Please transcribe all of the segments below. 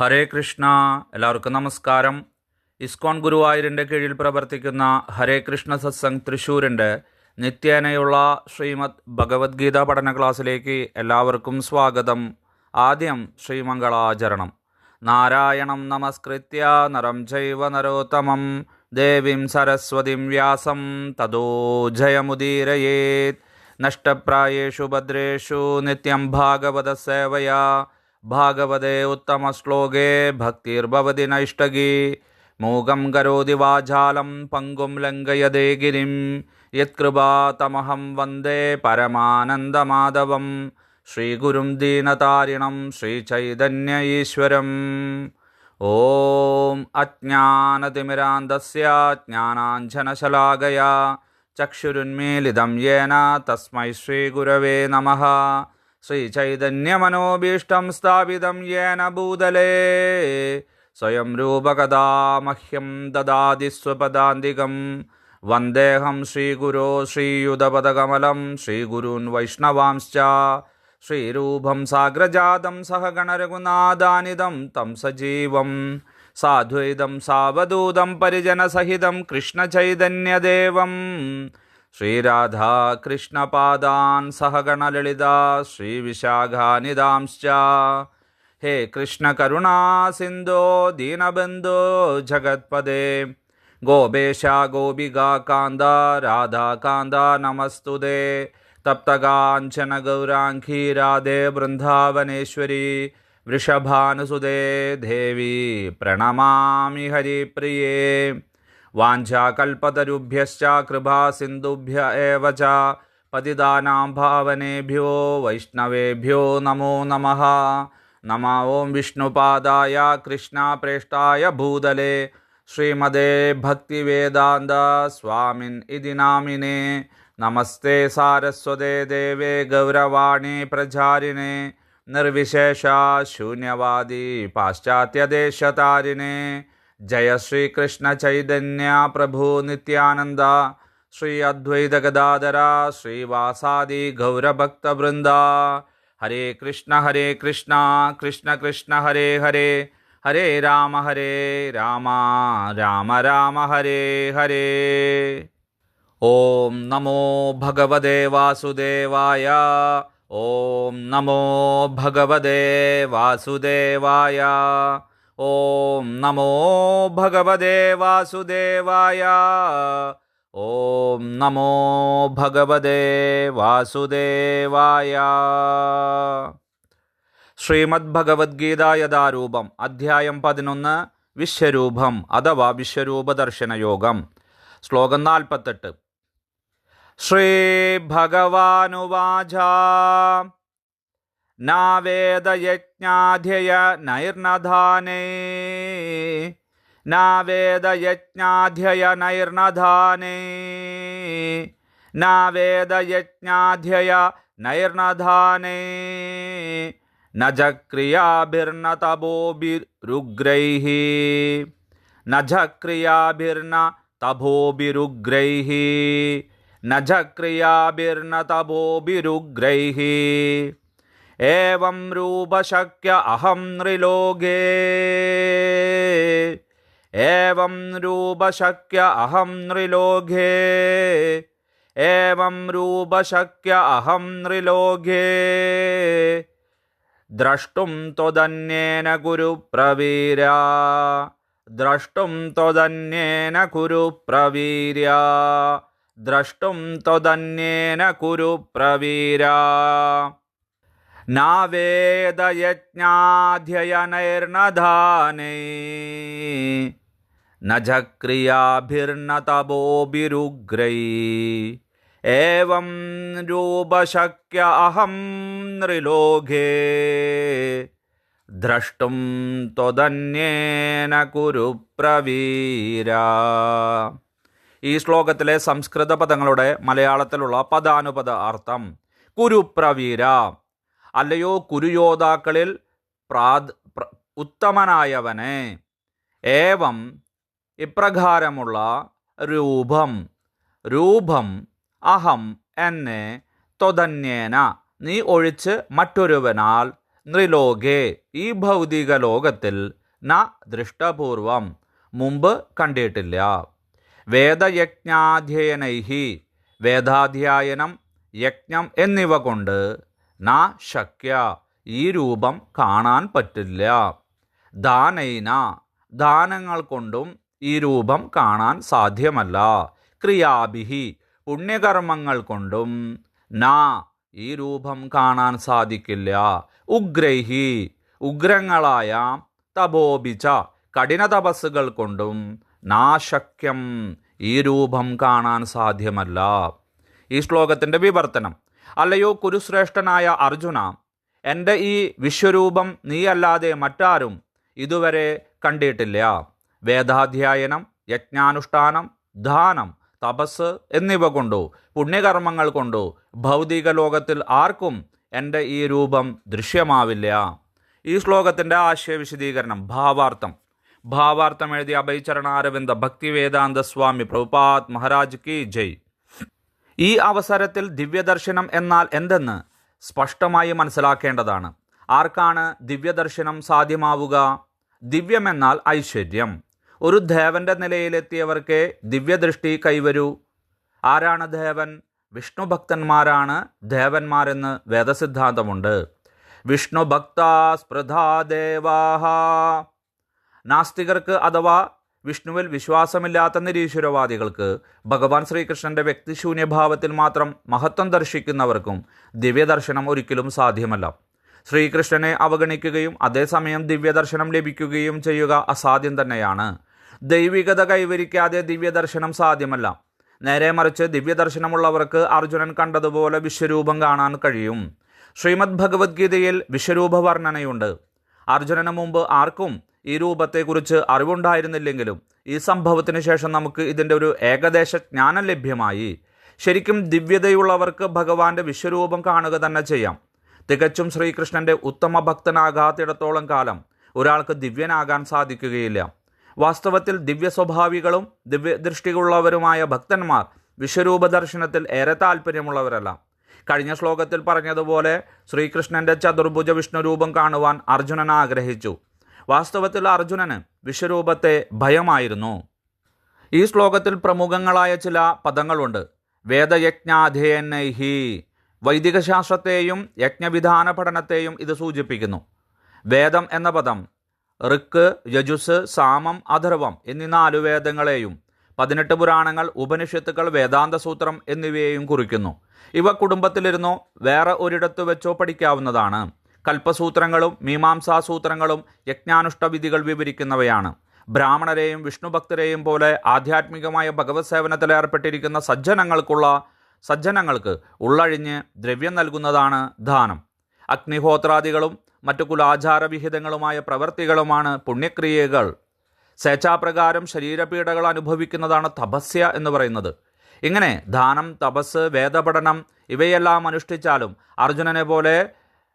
ഹരേ കൃഷ്ണ. എല്ലാവർക്കും നമസ്കാരം. ഇസ്കോൺ ഗുരുവായൂരിന്റെ കീഴിൽ പ്രവർത്തിക്കുന്ന ഹരേ കൃഷ്ണ സത്സംഗ് തൃശ്ശൂരിന്റെ നിത്യേനയുള്ള ശ്രീമദ് ഭഗവത്ഗീത പഠന ക്ലാസ്സിലേക്ക് എല്ലാവർക്കും സ്വാഗതം. ആദ്യം ശ്രീമംഗളാചരണം. നാരായണം നമസ്കൃത്യ നരം ജൈവ നരോത്തമം. ദേവീം സരസ്വതിം വ്യാസം തദോ ജയമുദീരയേത്. നഷ്ടപ്രായേഷു ഭദ്രേഷു നിത്യം ഭാഗവത സേവയാ. भागवते उत्तमश्लोके भक्तिर्भवति नैष्टगी मूगं करोति वाचालं पङ्गुं लङ्घयदे गिरिं। यत्कृपातमहं वन्दे परमानन्दमाधवं श्रीगुरुं दीनतारिणं श्रीचैतन्य ईश्वरम् ॐ अज्ञानतिमिरान्दस्य ज्ञानाञ्जनशलागया। चक्षुरुन्मीलितं येन तस्मै श्रीगुरवे नमः। ശ്രീചൈതന്യമനോഭീഷ്ടം സ്ഥാപിതം യേന ഭൂതലേ. സ്വയം രൂപകഥാ മഹ്യം ദദാതി സ്വപദാന്തികം. വന്ദേഹം ശ്രീഗുരോ ശ്രീയുതപദകമലം ശ്രീഗുരുन् വൈഷ്ണവാംശ്ച. ശ്രീരൂപം സാഗ്രജാതം സഹഗണരഘുനാഥാനിതം തം സജീവം. സാധ്വൈതം സാവധൂതം പരിജനസഹിതം കൃഷ്ണചൈതന്യദേവം. श्रीराधाकृष्णपादान् सहगणलिता श्रीविशाखानिदांश्च। हे कृष्णकरुणासिन्धो दीनबन्धो जगत्पदे। गोपेशा गोपिका कान्दा राधाकान्दा नमस्तु दे तप्तकाञ्चनगौराङ्खी राधे वृन्दावनेश्वरी वृषभानुसुदे देवी प्रणमामि हरिप्रिये। കൃപാസിന്ധുഭ്യ ഏവ ച പതിതാനാം ഭാവനേഭ്യോ വൈഷ്ണവേഭ്യോ നമോ നമഃ നമ ഓം വിഷ്ണുപാദായ കൃഷ്ണപ്രേഷ്ഠായ ഭൂതലേ ശ്രീമദേ ഭക്തിവേദാന്ത സ്വാമിൻ ഇതി നാമിനെ നമസ്തേ സാരസ്വതേ ദേവേ ഗൗരവാണി പ്രചാരിണേ നിർവിശേഷ ശൂന്യവാദി പാശ്ചാത്യദേശതാരിണേ ജയ जय श्रीकृष्णचैतन्या श्रीकृष्ण नित्यानन्द श्री अद्वैतगदाधरा श्रीवासादि गौरभक्तवृन्दा। हरे कृष्ण हरे कृष्ण कृष्ण कृष्ण हरे हरे हरे राम हरे राम राम राम हरे हरे। ॐ नमो भगवदे वासुदेवाय ॐ नमो भगवदे वासुदेवाय। ഓം നമോ ഭഗവതേ വാസുദേവായ. ഓം നമോ ഭഗവതേ വാസുദേവായ. ശ്രീമദ് ഭഗവത്ഗീത യഥാരൂപം അധ്യായം പതിനൊന്ന് വിശ്വരൂപം അഥവാ വിശ്വരൂപ യോഗം ശ്ലോകം നാൽപ്പത്തെട്ട്. ശ്രീ ഭഗവാനുവാച. नावेदयज्ञाध्यय नैर्नधाने। नावेदयज्ञाध्यय नैर्नधाने नावेदयज्ञाध्यय नैर्नधाने। न च क्रियाभिर्न न च क्रियाभिर्न तपोभिरुग्रैः न च क्रियाभिर्न एवं रूपशक्य अहं नृलोके एवं रूपशक्य अहं नृलोके एवं रूपशक्य अहं नृलोके द्रष्टुं त्वदन्येन कुरु प्रवीर्या द्रष्टुं त्वदन्येन कुरु प्रवीर्या द्रष्टुं त्वदन्येन कुरु प्रवीरा नावेदयज्ञाध्ययनैर्नधानै न च क्रियाभिर्न तपोभिरुग्रै एवं रूपशक्य अहं नृलोके ദ്രഷ്ടും ത്വതന്യേന കുരു പ്രവീര ഈ ശ്ലോകത്തിലെ സംസ്കൃത പദങ്ങളുടെ മലയാളത്തിലുള്ള പദാനുപദ അർത്ഥം കുരുപ്രവീര അല്ലയോ കുരുയോദ്ധാക്കളിൽ പ്രാദ് പ്ര- ഉത്തമനായവനെ. ഏവം ഇപ്രകാരമുള്ള രൂപം. രൂപം അഹം എന്നെ തൊതന്യേന നീ ഒഴിച്ച് മറ്റൊരുവനാൽ നൃലോകെ ഈ ഭൗതിക ലോകത്തിൽ ന ദൃഷ്ടപൂർവം. മുമ്പ് കണ്ടിട്ടില്ല. വേദയജ്ഞാധ്യയനൈഹി. വേദാധ്യായനം യജ്ഞം എന്നിവ കൊണ്ട് ന ശക്യ. ഈ രൂപം കാണാൻ പറ്റില്ല. ദാനൈന. ദാനങ്ങൾ കൊണ്ടും ഈ രൂപം കാണാൻ സാധ്യമല്ല. ക്രിയാഭിഹി. പുണ്യകർമ്മങ്ങൾ കൊണ്ടും. നാ ഈ രൂപം കാണാൻ സാധിക്കില്ല. ഉഗ്രൈഹി. ഉഗ്രങ്ങളായ തപോപിച്ച കഠിന തപസ്സുകൾ കൊണ്ടും നാശക്യം ഈ രൂപം കാണാൻ സാധ്യമല്ല. ഈ ശ്ലോകത്തിന്റെ വിവർത്തനം. അല്ലയോ കുരുശ്രേഷ്ഠനായ അർജുന എന്റെ ഈ വിശ്വരൂപം നീയല്ലാതെ മറ്റാരും ഇതുവരെ കണ്ടിട്ടില്ല. വേദാധ്യായനം യജ്ഞാനുഷ്ഠാനം ദാനം തപസ് എന്നിവ കൊണ്ടോ പുണ്യകർമ്മങ്ങൾ കൊണ്ടോ ഭൗതിക ലോകത്തിൽ ആർക്കും എന്റെ ഈ രൂപം ദൃശ്യമാവില്ല. ഈ ശ്ലോകത്തിന്റെ ആശയവിശദീകരണം ഭാവാർത്ഥം. ഭാവാർത്ഥം എഴുതിയ അഭയചരണാരവിന്ദ ഭക്തിവേദാന്ത സ്വാമി പ്രഭുപാത് മഹാരാജ് കി ജയ്. ഈ അവസരത്തിൽ ദിവ്യദർശനം എന്നാൽ എന്തെന്ന് സ്പഷ്ടമായി മനസ്സിലാക്കേണ്ടതാണ്. ആർക്കാണ് ദിവ്യദർശനം സാധ്യമാവുക? ദിവ്യമെന്നാൽ ഐശ്വര്യം. ഒരു ദേവന്റെ നിലയിലെത്തിയവർക്ക് ദിവ്യദൃഷ്ടി കൈവരൂ. ആരാണ് ദേവൻ? വിഷ്ണുഭക്തന്മാരാണ് ദേവന്മാരെന്ന് വേദസിദ്ധാന്തമുണ്ട്. വിഷ്ണുഭക്ത സ്പൃഥാദേവാഹ നാസ്തികർക്ക് അഥവാ വിഷ്ണുവിൽ വിശ്വാസമില്ലാത്ത നിരീശ്വരവാദികൾക്ക് ഭഗവാൻ ശ്രീകൃഷ്ണന്റെ വ്യക്തിശൂന്യഭാവത്തിൽ മാത്രം മഹത്വം ദർശിക്കുന്നവർക്കും ദിവ്യദർശനം ഒരിക്കലും സാധ്യമല്ല. ശ്രീകൃഷ്ണനെ അവഗണിക്കുകയും അതേസമയം ദിവ്യദർശനം ലഭിക്കുകയും ചെയ്യുക അസാധ്യം തന്നെയാണ്. ദൈവികത കൈവരിക്കാതെ ദിവ്യദർശനം സാധ്യമല്ല. നേരെ മറിച്ച് ദിവ്യദർശനമുള്ളവർക്ക് അർജുനൻ കണ്ടതുപോലെ വിശ്വരൂപം കാണാൻ കഴിയും. ശ്രീമദ് ഭഗവത്ഗീതയിൽ വിശ്വരൂപ വർണനയുണ്ട്. അർജുനന് മുമ്പ് ആർക്കും ഈ രൂപത്തെക്കുറിച്ച് അറിവുണ്ടായിരുന്നില്ലെങ്കിലും ഈ സംഭവത്തിന് ശേഷം നമുക്ക് ഇതിന്റെ ഒരു ഏകദേശ ജ്ഞാനം ലഭ്യമായി. ശരിക്കും ദിവ്യതയുള്ളവർക്ക് ഭഗവാന്റെ വിശ്വരൂപം കാണുക തന്നെ ചെയ്യാം. തികച്ചും ശ്രീകൃഷ്ണന്റെ ഉത്തമ ഭക്തനാകാത്തിടത്തോളം കാലം ഒരാൾക്ക് ദിവ്യനാകാൻ സാധിക്കുകയില്ല. വാസ്തവത്തിൽ ദിവ്യ സ്വഭാവികളും ദിവ്യദൃഷ്ടികളുള്ളവരുമായ ഭക്തന്മാർ വിശ്വരൂപ ദർശനത്തിൽ ഏറെ താല്പര്യമുള്ളവരല്ല. കഴിഞ്ഞ ശ്ലോകത്തിൽ പറഞ്ഞതുപോലെ ശ്രീകൃഷ്ണന്റെ ചതുർഭുജ വിഷ്ണുരൂപം കാണുവാൻ അർജുനൻ ആഗ്രഹിച്ചു. വാസ്തവത്തിൽ അർജുനന് വിശ്വരൂപത്തെ ഭയമായിരുന്നു. ഈ ശ്ലോകത്തിൽ പ്രമുഖങ്ങളായ ചില പദങ്ങളുണ്ട്. വേദയജ്ഞാധേയനൈഹി വൈദികശാസ്ത്രത്തെയും യജ്ഞവിധാന പഠനത്തെയും ഇത് സൂചിപ്പിക്കുന്നു. വേദം എന്ന പദം ഋക്ക് യജുസ് സാമം അഥർവം എന്നീ നാലു വേദങ്ങളെയും പതിനെട്ട് പുരാണങ്ങൾ ഉപനിഷത്തുക്കൾ വേദാന്ത സൂത്രം എന്നിവയെയും കുറിക്കുന്നു. ഇവ കുടുംബത്തിലിരുന്നോ വേറെ ഒരിടത്ത് വെച്ചോ പഠിക്കാവുന്നതാണ്. കൽപ്പസൂത്രങ്ങളും മീമാംസാസൂത്രങ്ങളും യജ്ഞാനുഷ്ഠവിധികൾ വിവരിക്കുന്നവയാണ്. ബ്രാഹ്മണരെയും വിഷ്ണുഭക്തരെയും പോലെ ആധ്യാത്മികമായ ഭഗവത് സേവനത്തിൽ ഏർപ്പെട്ടിരിക്കുന്ന സജ്ജനങ്ങൾക്കുള്ള സജ്ജനങ്ങൾക്ക് ഉള്ളഴിഞ്ഞ് ദ്രവ്യം നൽകുന്നതാണ് ദാനം. അഗ്നിഹോത്രാദികളും മറ്റു കുലാചാരവിഹിതങ്ങളുമായ പ്രവൃത്തികളുമാണ് പുണ്യക്രിയകൾ. സ്വേച്ഛാപ്രകാരം ശരീരപീഡകൾ അനുഭവിക്കുന്നതാണ് തപസ്യ എന്ന് പറയുന്നത്. ഇങ്ങനെ ദാനം തപസ് വേദപഠനം ഇവയെല്ലാം അനുഷ്ഠിച്ചാലും അർജുനനെ പോലെ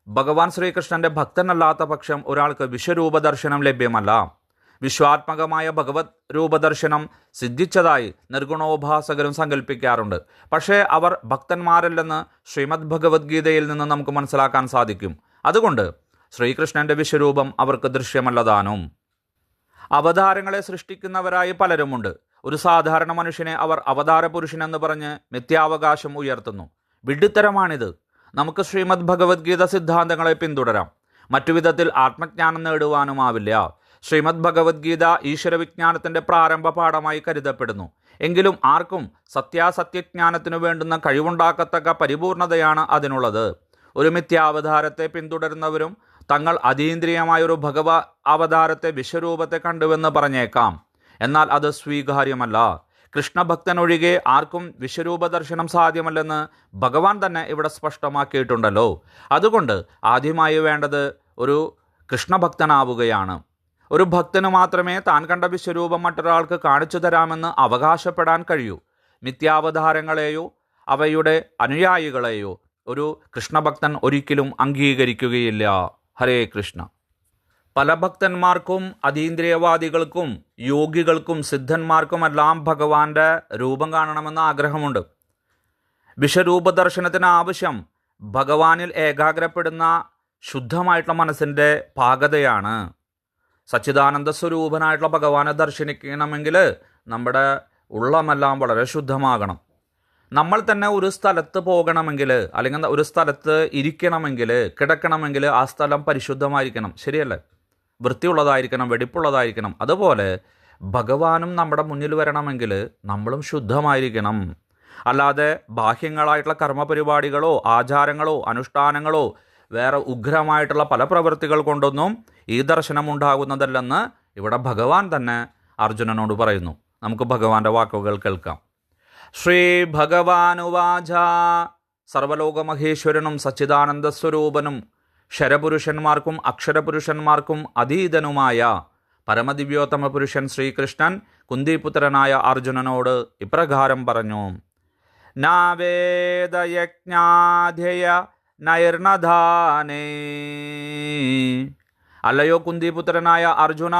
ഭഗവാൻ ശ്രീകൃഷ്ണന്റെ ഭക്തനല്ലാത്ത പക്ഷം ഒരാൾക്ക് വിശ്വരൂപ ദർശനം ലഭ്യമല്ല. വിശ്വാത്മകമായ ഭഗവത് രൂപദർശനം സിദ്ധിച്ചതായി നിർഗുണോപാസകരും സങ്കല്പിക്കാറുണ്ട് പക്ഷേ അവർ ഭക്തന്മാരല്ലെന്ന് ശ്രീമദ് ഭഗവത്ഗീതയിൽ നിന്ന് നമുക്ക് മനസ്സിലാക്കാൻ സാധിക്കും. അതുകൊണ്ട് ശ്രീകൃഷ്ണന്റെ വിശ്വരൂപം അവർക്ക് ദൃശ്യമല്ലതാനും. അവതാരങ്ങളെ സൃഷ്ടിക്കുന്നവരായി പലരുമുണ്ട്. ഒരു സാധാരണ മനുഷ്യനെ അവർ അവതാര പുരുഷനെന്ന് പറഞ്ഞ് മിഥ്യാവകാശം ഉയർത്തുന്നു. വിഡ്ഢിത്തരമാണിത്. നമുക്ക് ശ്രീമദ് ഭഗവത്ഗീത സിദ്ധാന്തങ്ങളെ പിന്തുടരാം. മറ്റു വിധത്തിൽ ആത്മജ്ഞാനം നേടുവാനുമാവില്ല. ശ്രീമദ് ഭഗവത്ഗീത ഈശ്വരവിജ്ഞാനത്തിന്റെ പ്രാരംഭ പാഠമായി കരുതപ്പെടുന്നു. എങ്കിലും ആർക്കും സത്യാസത്യജ്ഞാനത്തിനു വേണ്ടുന്ന കഴിവുണ്ടാക്കത്തക്ക പരിപൂർണതയാണ് അതിനുള്ളത്. ഒരു മിഥ്യാവതാരത്തെ പിന്തുടരുന്നവരും തങ്ങൾ അതീന്ദ്രിയമായൊരു ഭഗവ അവതാരത്തെ വിശ്വരൂപത്തെ കണ്ടുവെന്ന് പറഞ്ഞേക്കാം. എന്നാൽ അത് സ്വീകാര്യമല്ല. കൃഷ്ണഭക്തനൊഴികെ ആർക്കും വിശ്വരൂപ ദർശനം സാധ്യമല്ലെന്ന് ഭഗവാൻ തന്നെ ഇവിടെ സ്പഷ്ടമാക്കിയിട്ടുണ്ടല്ലോ. അതുകൊണ്ട് ആദ്യമായി വേണ്ടത് ഒരു കൃഷ്ണഭക്തനാവുകയാണ്. ഒരു ഭക്തന് മാത്രമേ താൻ കണ്ട വിശ്വരൂപം മറ്റൊരാൾക്ക് കാണിച്ചു തരാമെന്ന് അവകാശപ്പെടാൻ കഴിയൂ. മിഥ്യാവതാരങ്ങളെയോ അവയുടെ അനുയായികളെയോ ഒരു കൃഷ്ണഭക്തൻ ഒരിക്കലും അംഗീകരിക്കുകയില്ല. ഹരേ കൃഷ്ണ. പല ഭക്തന്മാർക്കും അതീന്ദ്രിയവാദികൾക്കും യോഗികൾക്കും സിദ്ധന്മാർക്കുമെല്ലാം ഭഗവാന്റെ രൂപം കാണണമെന്ന് ആഗ്രഹമുണ്ട്. വിശ്വരൂപ ദർശനത്തിന് ആവശ്യം ഭഗവാനിൽ ഏകാഗ്രപ്പെടുന്ന ശുദ്ധമായിട്ടുള്ള മനസ്സിന്റെ പാകതയാണ്. സച്ചിദാനന്ദ സ്വരൂപനായിട്ടുള്ള ഭഗവാനെ ദർശനിക്കണമെങ്കിൽ നമ്മുടെ ഉള്ളമെല്ലാം വളരെ ശുദ്ധമാകണം. നമ്മൾ തന്നെ ഒരു സ്ഥലത്ത് പോകണമെങ്കിൽ അല്ലെങ്കിൽ ഒരു സ്ഥലത്ത് ഇരിക്കണമെങ്കിൽ കിടക്കണമെങ്കിൽ ആ സ്ഥലം പരിശുദ്ധമായിരിക്കണം. ശരിയല്ലേ? വൃത്തിയുള്ളതായിരിക്കണം വെടിപ്പുള്ളതായിരിക്കണം. അതുപോലെ ഭഗവാനും നമ്മുടെ മുന്നിൽ വരണമെങ്കിൽ നമ്മളും ശുദ്ധമായിരിക്കണം. അല്ലാതെ ബാഹ്യങ്ങളായിട്ടുള്ള കർമ്മപരിപാടികളോ ആചാരങ്ങളോ അനുഷ്ഠാനങ്ങളോ വേറെ ഉഗ്രമായിട്ടുള്ള പല പ്രവൃത്തികൾ കൊണ്ടൊന്നും ഈ ദർശനം ഉണ്ടാകുന്നതല്ലെന്ന് ഇവിടെ ഭഗവാൻ തന്നെ അർജുനനോട് പറയുന്നു. നമുക്ക് ഭഗവാന്റെ വാക്കുകൾ കേൾക്കാം. ശ്രീ ഭഗവാനുവാച സർവലോകമഹേശ്വരനും സച്ചിദാനന്ദ സ്വരൂപനും ശരപുരുഷന്മാർക്കും അക്ഷരപുരുഷന്മാർക്കും അതീതനുമായ പരമദിവ്യോത്തമ പുരുഷൻ ശ്രീകൃഷ്ണൻ കുന്തിപുത്രനായ അർജുനനോട് ഇപ്രകാരം പറഞ്ഞു നാവേദയജ്ഞാധ്യയ നൈർണധാനേ അല്ലയോ കുന്തിപുത്രനായ അർജുന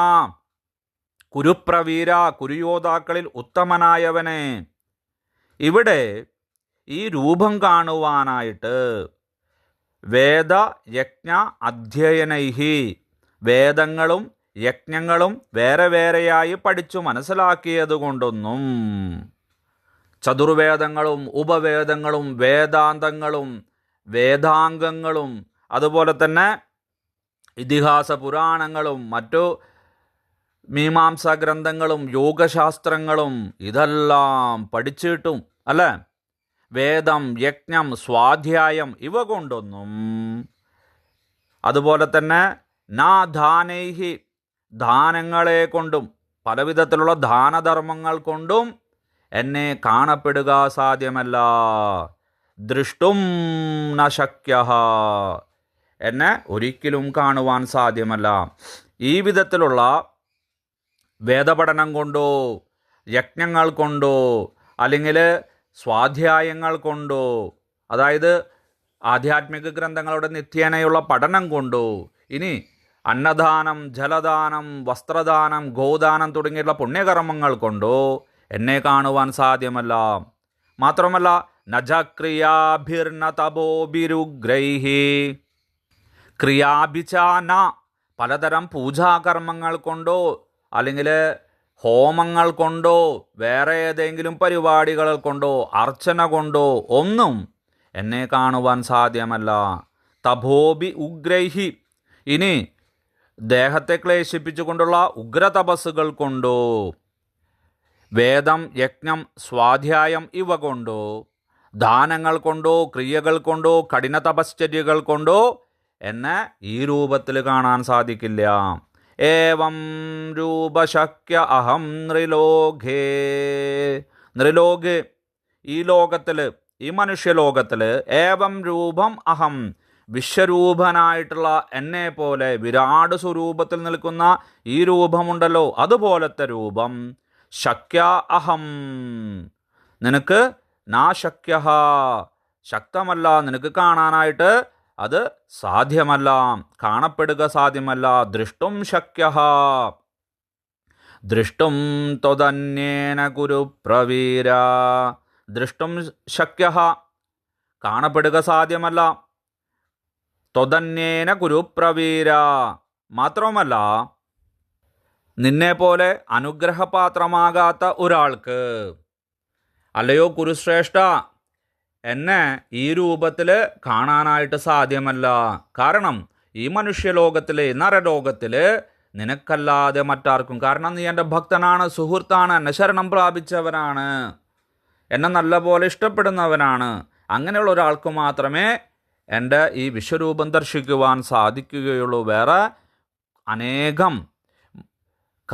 കുരുപ്രവീര കുരുയോദ്ധാക്കളിൽ ഉത്തമനായവനെ ഇവിടെ ഈ രൂപം കാണുവാനായിട്ട് വേദ യജ്ഞ അധ്യയനൈഹി. വേദങ്ങളും യജ്ഞങ്ങളും വേറെ വേറെയായി പഠിച്ചു മനസ്സിലാക്കിയതുകൊണ്ടൊന്നും ചതുർവേദങ്ങളും ഉപവേദങ്ങളും വേദാന്തങ്ങളും വേദാംഗങ്ങളും അതുപോലെ തന്നെ ഇതിഹാസ പുരാണങ്ങളും മറ്റു മീമാംസാ ഗ്രന്ഥങ്ങളും യോഗശാസ്ത്രങ്ങളും ഇതെല്ലാം പഠിച്ചിട്ടും അല്ലേ? വേദം യജ്ഞം സ്വാധ്യായം ഇവ കൊണ്ടൊന്നും. അതുപോലെ തന്നെ നാ ദാനൈഹി ദാനങ്ങളെ കൊണ്ടും പലവിധത്തിലുള്ള ദാനധർമ്മങ്ങൾ കൊണ്ടും എന്നെ കാണപ്പെടുക സാധ്യമല്ല. ദൃഷ്ടും നശക്യ എന്നെ ഒരിക്കലും കാണുവാൻ സാധ്യമല്ല. ഈ വിധത്തിലുള്ള വേദപഠനം കൊണ്ടോ യജ്ഞങ്ങൾ കൊണ്ടോ അല്ലെങ്കിൽ സ്വാധ്യായങ്ങൾ കൊണ്ടോ അതായത് ആധ്യാത്മിക ഗ്രന്ഥങ്ങളുടെ നിത്യേനയുള്ള പഠനം കൊണ്ടോ ഇനി അന്നദാനം ജലദാനം വസ്ത്രദാനം ഗോദാനം തുടങ്ങിയുള്ള പുണ്യകർമ്മങ്ങൾ കൊണ്ടോ എന്നെ കാണുവാൻ സാധ്യമല്ല. മാത്രമല്ല നജക്രിയാഭിർന തപോഭിരുഗ്രൈഹി ക്രിയാഭിചാന പലതരം പൂജാകർമ്മങ്ങൾ കൊണ്ടോ അല്ലെങ്കിൽ ഹോമങ്ങൾ കൊണ്ടോ വേറെ ഏതെങ്കിലും പരിപാടികൾ കൊണ്ടോ അർച്ചന കൊണ്ടോ ഒന്നും എന്നെ കാണുവാൻ സാധ്യമല്ല. തപോബി ഉഗ്രൈഹി. ഇനി ദേഹത്തെ ക്ലേശിപ്പിച്ചുകൊണ്ടുള്ള ഉഗ്രതപസ്സുകൾ കൊണ്ടോ വേദം യജ്ഞം സ്വാധ്യായം ഇവ കൊണ്ടോ ദാനങ്ങൾ കൊണ്ടോ ക്രിയകൾ കൊണ്ടോ കഠിന തപശ്ചര്യകൾ കൊണ്ടോ എന്നെ ഈ രൂപത്തിൽ കാണാൻ സാധിക്കില്ല. ഏവം രൂപശക്യ അഹം നൃലോകേ നൃലോക് ഈ ലോകത്തിൽ ഈ മനുഷ്യലോകത്തിൽ ഏവം രൂപം അഹം വിശ്വരൂപനായിട്ടുള്ള എന്നെ പോലെ വിരാട് സ്വരൂപത്തിൽ നിൽക്കുന്ന ഈ രൂപമുണ്ടല്ലോ അതുപോലത്തെ രൂപം ശക്യ അഹം. നിനക്ക് നാശക്യഹ ശക്തമല്ല നിനക്ക് കാണാനായിട്ട് അത് സാധ്യമല്ല കാണപ്പെടുക സാധ്യമല്ല ദൃഷ്ടും ശക്യ ദൃഷ്ടും ത്വതന്യേന ഗുരു പ്രവീര. ദൃഷ്ടും ശക്യ കാണപ്പെടുക സാധ്യമല്ല ത്വതന്യേന ഗുരു പ്രവീര. മാത്രവുമല്ല നിന്നെപ്പോലെ അനുഗ്രഹപാത്രമാകാത്ത ഒരാൾക്ക് അല്ലയോ കുരുശ്രേഷ്ഠ എന്നെ ഈ രൂപത്തിൽ കാണാനായിട്ട് സാധ്യമല്ല. കാരണം ഈ മനുഷ്യലോകത്തിൽ നരലോകത്തിൽ നിനക്കല്ലാതെ മറ്റാർക്കും കാരണം നീ എന്റെ ഭക്തനാണ് സുഹൃത്താണ് എന്നെ ശരണം പ്രാപിച്ചവനാണ് എന്നെ നല്ലപോലെ ഇഷ്ടപ്പെടുന്നവനാണ്. അങ്ങനെയുള്ള ഒരാൾക്ക് മാത്രമേ എന്റെ ഈ വിശ്വരൂപം ദർശിക്കുവാൻ സാധിക്കുകയുള്ളൂ. വേറെ അനേകം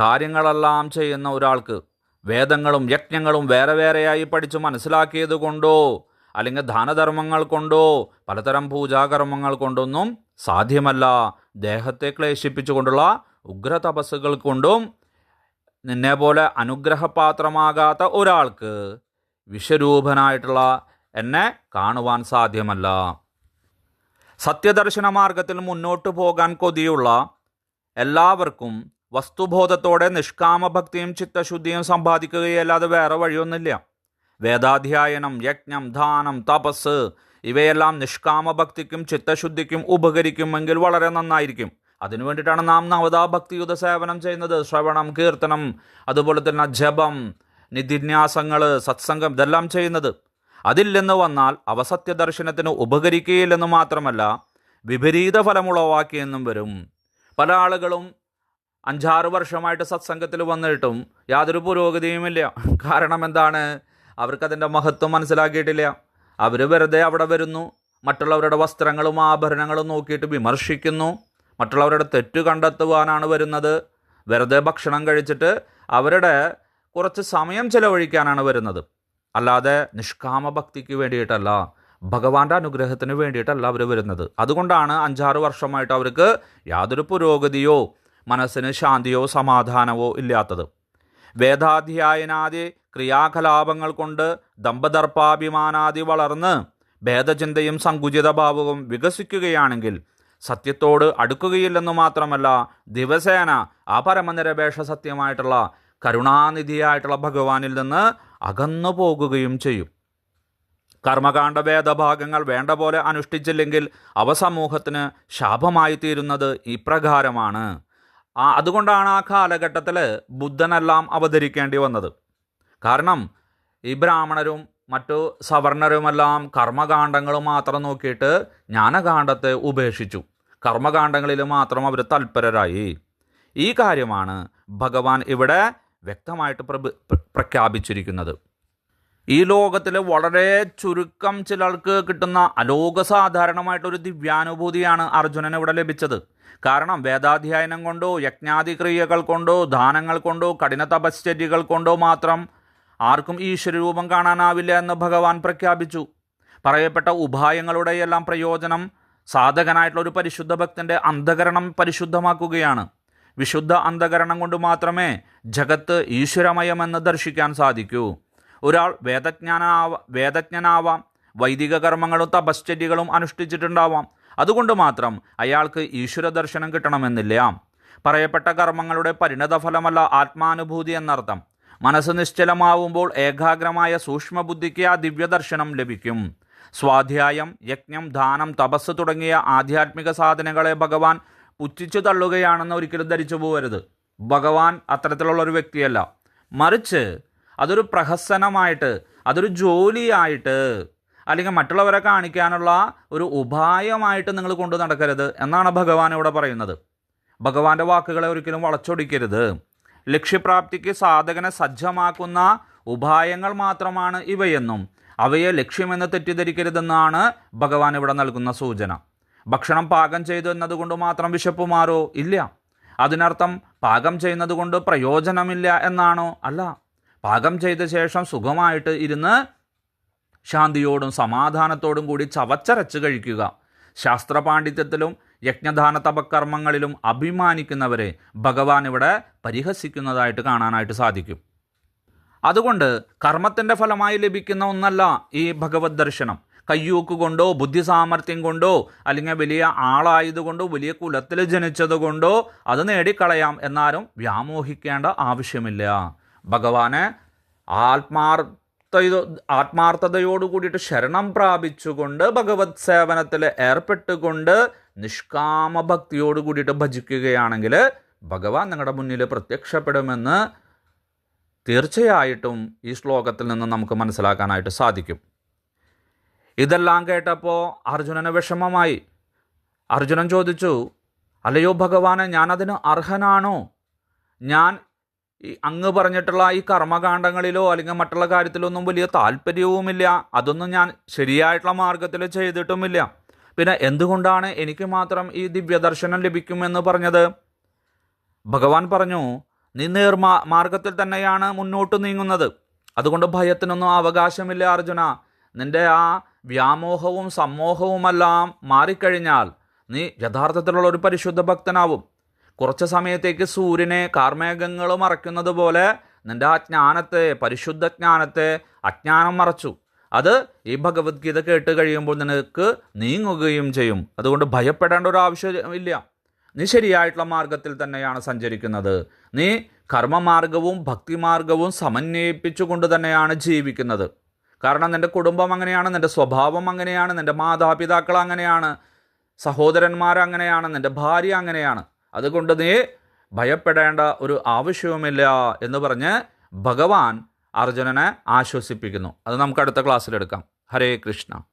കാര്യങ്ങളെല്ലാം ചെയ്യുന്ന ഒരാൾക്ക് വേദങ്ങളും യജ്ഞങ്ങളും വേറെ വേറെയായി പഠിച്ച് മനസ്സിലാക്കിയത് കൊണ്ടോ അല്ലെങ്കിൽ ദാനധർമ്മങ്ങൾ കൊണ്ടോ പലതരം പൂജാകർമ്മങ്ങൾ കൊണ്ടൊന്നും സാധ്യമല്ല. ദേഹത്തെ ക്ലേശിപ്പിച്ചുകൊണ്ടുള്ള ഉഗ്ര തപസ്സുകൾ കൊണ്ടും നിന്നെ പോലെ അനുഗ്രഹപാത്രമാകാത്ത ഒരാൾക്ക് വിശ്വരൂപനായിട്ടുള്ള എന്നെ കാണുവാൻ സാധ്യമല്ല. സത്യദർശന മാർഗത്തിൽ മുന്നോട്ട് പോകാൻ കൊതിയുള്ള എല്ലാവർക്കും വസ്തുബോധത്തോടെ നിഷ്കാമഭക്തിയും ചിത്തശുദ്ധിയും സമ്പാദിക്കുകയല്ലാതെ വേറെ വഴിയൊന്നുമില്ല. വേദാധ്യായനം യജ്ഞം ദാനം തപസ് ഇവയെല്ലാം നിഷ്കാമ ഭക്തിക്കും ചിത്തശുദ്ധിക്കും ഉപകരിക്കുമെങ്കിൽ വളരെ നന്നായിരിക്കും. അതിനു വേണ്ടിയിട്ടാണ് നാം നവതാ ഭക്തിയുത സേവനം ചെയ്യുന്നത്. ശ്രവണം കീർത്തനം അതുപോലെ തന്നെ ജപം നിധിന്യാസങ്ങൾ സത്സംഗം ഇതെല്ലാം ചെയ്യുന്നത്. അതില്ലെന്ന് വന്നാൽ അവസത്യ ദർശനത്തിന് ഉപകരിക്കുകയില്ലെന്ന് മാത്രമല്ല വിപരീത ഫലമുളവാക്കിയെന്നും വരും. പല ആളുകളും അഞ്ചാറ് വർഷമായിട്ട് സത്സംഗത്തിൽ വന്നിട്ടും യാതൊരു പുരോഗതിയുമില്ല. കാരണം എന്താണ്? അവർക്കതിന്റെ മഹത്വം മനസ്സിലാക്കിയിട്ടില്ല. അവർ വെറുതെ അവിടെ വരുന്നു. മറ്റുള്ളവരുടെ വസ്ത്രങ്ങളും ആഭരണങ്ങളും നോക്കിയിട്ട് വിമർശിക്കുന്നു. മറ്റുള്ളവരുടെ തെറ്റ് കണ്ടെത്തുവാനാണ് വരുന്നത്. വെറുതെ ഭക്ഷണം കഴിച്ചിട്ട് അവരുടെ കുറച്ച് സമയം ചിലവഴിക്കാനാണ് വരുന്നത്. അല്ലാതെ നിഷ്കാമ ഭക്തിക്ക് വേണ്ടിയിട്ടല്ല ഭഗവാന്റെ അനുഗ്രഹത്തിന് വേണ്ടിയിട്ടല്ല അവർ വരുന്നത്. അതുകൊണ്ടാണ് അഞ്ചാറ് വർഷമായിട്ട് അവർക്ക് യാതൊരു പുരോഗതിയോ മനസ്സിന് ശാന്തിയോ സമാധാനമോ ഇല്ലാത്തത്. വേദാധ്യായനാദി ക്രിയാകലാപങ്ങൾ കൊണ്ട് ദമ്പതർപ്പാഭിമാനാദി വളർന്ന് ഭേദചിന്തയും സങ്കുചിതഭാവവും വികസിക്കുകയാണെങ്കിൽ സത്യത്തോട് അടുക്കുകയില്ലെന്നു മാത്രമല്ല ദിവസേന ആ പരമനിരപേക്ഷ സത്യമായിട്ടുള്ള കരുണാനിധിയായിട്ടുള്ള ഭഗവാനിൽ നിന്ന് അകന്നു പോകുകയും ചെയ്യും. കർമ്മകാണ്ഡ വേദഭാഗങ്ങൾ വേണ്ട പോലെ അനുഷ്ഠിച്ചില്ലെങ്കിൽ അവ സമൂഹത്തിന് ശാപമായി തീരുന്നത് ഇപ്രകാരമാണ് അതുകൊണ്ടാണ് ആ കാലഘട്ടത്തിൽ ബുദ്ധനെല്ലാം അവതരിക്കേണ്ടി വന്നത്. കാരണം ഈ ബ്രാഹ്മണരും മറ്റു സവർണരുമെല്ലാം കർമ്മകാന്ഡങ്ങൾ മാത്രം നോക്കിയിട്ട് ജ്ഞാനകാന്ഡത്തെ ഉപേക്ഷിച്ചു. കർമ്മകാന്ഡങ്ങളിൽ മാത്രം അവർ തൽപരരായി. ഈ കാര്യമാണ് ഭഗവാൻ ഇവിടെ വ്യക്തമായിട്ട് പ്രഖ്യാപിച്ചിരിക്കുന്നത്. ഈ ലോകത്തിൽ വളരെ ചുരുക്കം ചിലർക്ക് കിട്ടുന്ന അലോകസാധാരണമായിട്ടൊരു ദിവ്യാനുഭൂതിയാണ് അർജുനന് ഇവിടെ ലഭിച്ചത്. കാരണം വേദാധ്യയനം കൊണ്ടോ യജ്ഞാതിക്രിയകൾ കൊണ്ടോ ദാനങ്ങൾ കൊണ്ടോ കഠിന തപശ്ചര്യകൾ കൊണ്ടോ മാത്രം ആർക്കും ഈശ്വരരൂപം കാണാനാവില്ല എന്ന് ഭഗവാൻ പ്രഖ്യാപിച്ചു. പറയപ്പെട്ട ഉപായങ്ങളുടെയെല്ലാം പ്രയോജനം സാധകനായിട്ടുള്ള ഒരു പരിശുദ്ധ ഭക്തന്റെ അന്ധകരണം പരിശുദ്ധമാക്കുകയാണ്. വിശുദ്ധ അന്ധകരണം കൊണ്ട് മാത്രമേ ജഗത്ത് ഈശ്വരമയമെന്ന് ദർശിക്കാൻ സാധിക്കൂ. ഒരാൾ വേദജ്ഞാനാവ വേദജ്ഞനാവാം വൈദിക കർമ്മങ്ങളും തപശ്ചര്യകളും അനുഷ്ഠിച്ചിട്ടുണ്ടാവാം. അതുകൊണ്ട് മാത്രം അയാൾക്ക് ഈശ്വര ദർശനം കിട്ടണമെന്നില്ല. പറയപ്പെട്ട കർമ്മങ്ങളുടെ പരിണതഫലമല്ല ആത്മാനുഭൂതി എന്നർത്ഥം. മനസ്സ് നിശ്ചലമാവുമ്പോൾ ഏകാഗ്രമായ സൂക്ഷ്മബുദ്ധിക്ക് ആ ദിവ്യദർശനം ലഭിക്കും. സ്വാധ്യായം യജ്ഞം ദാനം തപസ് തുടങ്ങിയ ആധ്യാത്മിക സാധനങ്ങളെ ഭഗവാൻ പുച്ഛിച്ചു തള്ളുകയാണെന്ന് ഒരിക്കലും ധരിച്ചു പോകരുത്. ഭഗവാൻ അത്തരത്തിലുള്ള ഒരു വ്യക്തിയല്ല. മറിച്ച് അതൊരു പ്രഹസനമായിട്ട് അതൊരു ജോലിയായിട്ട് അല്ലെങ്കിൽ മറ്റുള്ളവരെ കാണിക്കാനുള്ള ഒരു ഉപായമായിട്ട് നിങ്ങൾ കൊണ്ടു നടക്കരുത് എന്നാണ് ഭഗവാൻ ഇവിടെ പറയുന്നത്. ഭഗവാന്റെ വാക്കുകളെ ഒരിക്കലും വളച്ചൊടിക്കരുത്. ലക്ഷ്യപ്രാപ്തിക്ക് സാധകനെ സജ്ജമാക്കുന്ന ഉപായങ്ങൾ മാത്രമാണ് ഇവയെന്നും അവയെ ലക്ഷ്യമെന്ന് തെറ്റിദ്ധരിക്കരുതെന്നാണ് ഭഗവാൻ ഇവിടെ നൽകുന്ന സൂചന. ഭക്ഷണം പാകം ചെയ്തു എന്നതുകൊണ്ട് മാത്രം വിശപ്പ് മാറോ ഇല്ല. അതിനർത്ഥം പാകം ചെയ്യുന്നത് കൊണ്ട് പ്രയോജനമില്ല എന്നാണോ? അല്ല. പാകം ചെയ്ത ശേഷം സുഖമായിട്ട് ഇരുന്ന് ശാന്തിയോടും സമാധാനത്തോടും കൂടി ചവച്ചരച്ച് കഴിക്കുക. ശാസ്ത്രപാണ്ഡിത്യത്തിലും യജ്ഞദാന തപകർമ്മങ്ങളിലും അഭിമാനിക്കുന്നവരെ ഭഗവാൻ ഇവിടെ പരിഹസിക്കുന്നതായിട്ട് കാണാനായിട്ട് സാധിക്കും. അതുകൊണ്ട് കർമ്മത്തിന്റെ ഫലമായി ലഭിക്കുന്ന ഒന്നല്ല ഈ ഭഗവത് ദർശനം. കയ്യൂക്ക് കൊണ്ടോ ബുദ്ധി സാമർഥ്യം കൊണ്ടോ അല്ലെങ്കിൽ വലിയ ആളായതുകൊണ്ടോ വലിയ കുലത്തിൽ ജനിച്ചത് കൊണ്ടോ അത് നേടിക്കളയാം എന്നാരും വ്യാമോഹിക്കേണ്ട ആവശ്യമില്ല. ഭഗവാനെ ആത്മാർത്ഥ ആത്മാർത്ഥതയോട് കൂടിയിട്ട് ശരണം പ്രാപിച്ചുകൊണ്ട് ഭഗവത് സേവനത്തിൽ ഏർപ്പെട്ടുകൊണ്ട് നിഷ്കാമ ഭക്തിയോട് കൂടിയിട്ട് ഭജിക്കുകയാണെങ്കിൽ ഭഗവാൻ നിങ്ങളുടെ മുന്നിൽ പ്രത്യക്ഷപ്പെടുമെന്ന് തീർച്ചയായിട്ടും ഈ ശ്ലോകത്തിൽ നിന്ന് നമുക്ക് മനസ്സിലാക്കാനായിട്ട് സാധിക്കും. ഇതെല്ലാം കേട്ടപ്പോൾ അർജുനന് വിഷമമായി. അർജുനൻ ചോദിച്ചു അല്ലയോ ഭഗവാനെ ഞാനതിന് അർഹനാണോ? ഞാൻ ഈ അങ്ങ് പറഞ്ഞിട്ടുള്ള ഈ കർമ്മകാണ്ഡങ്ങളിലോ അല്ലെങ്കിൽ മറ്റുള്ള കാര്യത്തിലോ ഒന്നും വലിയ താല്പര്യവുമില്ല. അതൊന്നും ഞാൻ ശരിയായിട്ടുള്ള മാർഗത്തിൽ ചെയ്തിട്ടുമില്ല. പിന്നെ എന്തുകൊണ്ടാണ് എനിക്ക് മാത്രം ഈ ദിവ്യദർശനം ലഭിക്കുമെന്ന് പറഞ്ഞത്? ഭഗവാൻ പറഞ്ഞു നീ നേർമാ മാർഗത്തിൽ തന്നെയാണ് മുന്നോട്ട് നീങ്ങുന്നത്. അതുകൊണ്ട് ഭയത്തിനൊന്നും അവകാശമില്ല അർജുന. നിന്റെ ആ വ്യാമോഹവും സമ്മോഹവുമെല്ലാം മാറിക്കഴിഞ്ഞാൽ നീ യഥാർത്ഥത്തിലുള്ള ഒരു പരിശുദ്ധ ഭക്തനാവും. കുറച്ച് സമയത്തേക്ക് സൂര്യനെ കാർമേഘങ്ങൾ മറയ്ക്കുന്നത് പോലെ നിന്റെ ആ ജ്ഞാനത്തെ പരിശുദ്ധ ജ്ഞാനത്തെ അജ്ഞാനം മറച്ചു. അത് ഈ ഭഗവത്ഗീത കേട്ട് കഴിയുമ്പോൾ നിനക്ക് നീങ്ങുകയും ചെയ്യും. അതുകൊണ്ട് ഭയപ്പെടേണ്ട ഒരു ആവശ്യമില്ല നീ ശരിയായിട്ടുള്ള മാർഗത്തിൽ തന്നെയാണ് സഞ്ചരിക്കുന്നത്. നീ കർമ്മമാർഗവും ഭക്തിമാർഗവും സമന്വയിപ്പിച്ചുകൊണ്ട് തന്നെയാണ് ജീവിക്കുന്നത്. കാരണം നിന്റെ കുടുംബം അങ്ങനെയാണ് നിന്റെ സ്വഭാവം അങ്ങനെയാണ് നിന്റെ മാതാപിതാക്കൾ അങ്ങനെയാണ് സഹോദരന്മാർ അങ്ങനെയാണ് നിന്റെ ഭാര്യ അങ്ങനെയാണ്. അതുകൊണ്ട് നീ ഭയപ്പെടേണ്ട ഒരു ആവശ്യവുമില്ല എന്ന് പറഞ്ഞ് ഭഗവാൻ അർജുനനെ ആശ്വസിപ്പിക്കുന്നു. അത് നമുക്ക് അടുത്ത ക്ലാസ്സിലെടുക്കാം ഹരേ കൃഷ്ണ.